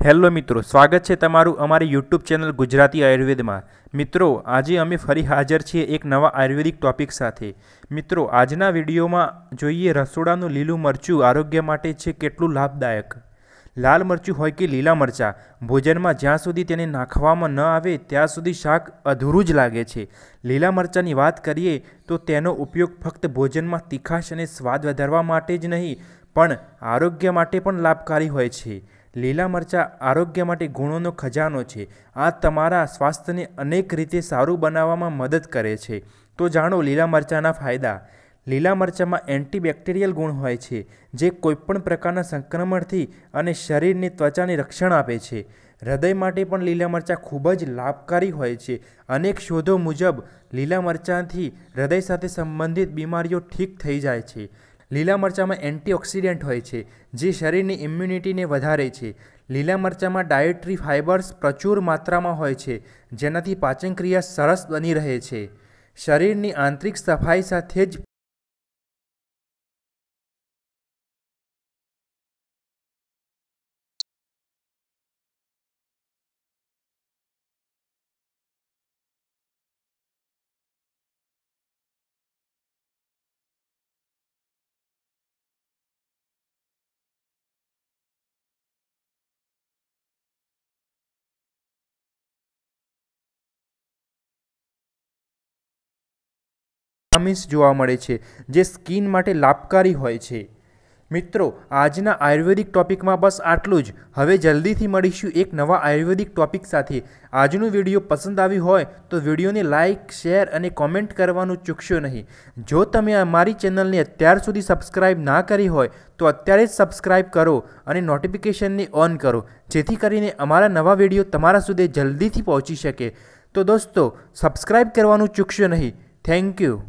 Hello મિત્રો, સ્વાગત છે તમારું અમારી યુટ્યુબ ચેનલ ગુજરાતી આયુર્વેદમાં. મિત્રો, આજે અમે ફરી હાજર છીએ એક નવા આયુર્વેદિક ટોપિક સાથે. મિત્રો, આજના વિડીયોમાં જોઈએ રસોડાનું લીલું મરચું આરોગ્ય માટે છે કેટલું લાભદાયક? લાલ મરચું હોય કે લીલા મરચાં, ભોજનમાં જ્યાં સુધી તેને નાખવામાં ન આવે ત્યાં સુધી શાક અધૂરું જ લાગે છે. લીલા મરચાંની વાત કરીએ તો તેનો ઉપયોગ ફક્ત ભોજનમાં તીખાશ અને સ્વાદ વધારવા માટે જ નહીં, પણ આરોગ્ય માટે પણ લાભકારી હોય છે. લીલા મરચાં આરોગ્ય માટે ગુણોનો ખજાનો છે. આ તમારા સ્વાસ્થ્યને અનેક રીતે સારું બનાવવામાં મદદ કરે છે. તો જાણો લીલા મરચાંના ફાયદા. લીલા મરચાંમાં એન્ટીબેક્ટેરિયલ ગુણ હોય છે, જે કોઈપણ પ્રકારના સંક્રમણથી અને શરીરની ત્વચાને રક્ષણ આપે છે. હૃદય માટે પણ લીલા મરચાં ખૂબ જ લાભકારી હોય છે. અનેક શોધો મુજબ, લીલા મરચાંથી હૃદય સાથે સંબંધિત બીમારીઓ ઠીક થઈ જાય છે. લીલા મરચાંમાં એન્ટીઓક્સિડન્ટ હોય છે, જે શરીરની ઇમ્યુનિટીને વધારે છે. લીલા મરચાંમાં ડાયટરી ફાઇબર્સ પ્રચુર માત્રામાં હોય છે, જેનાથી પાચનક્રિયા સરસ બની રહે છે. શરીરની આંતરિક સફાઈ સાથે જ વિટામિન્સ જોવા મળે છે, જે સ્કિન માટે લાભકારી હોય છે. મિત્રો, આજના આયુર્વેદિક ટોપિકમાં બસ આટલું જ. હવે જલ્દીથી મળીશું એક નવા આયુર્વેદિક ટોપિક સાથે. આજનું વીડિયો પસંદ આવ્યું હોય તો વિડીયોને લાઇક, શેર અને કોમેન્ટ કરવાનું ચૂકશો નહીં. જો તમે અમારી ચેનલને અત્યાર સુધી સબસ્ક્રાઇબ ના કરી હોય, તો અત્યારે જ સબસ્ક્રાઇબ કરો અને નોટિફિકેશનને ઓન કરો, જેથી કરીને અમારા નવા વીડિયો તમારા સુધી જલ્દીથી પહોંચી શકે. તો દોસ્તો, સબસ્ક્રાઇબ કરવાનું ચૂકશો નહીં. Thank you.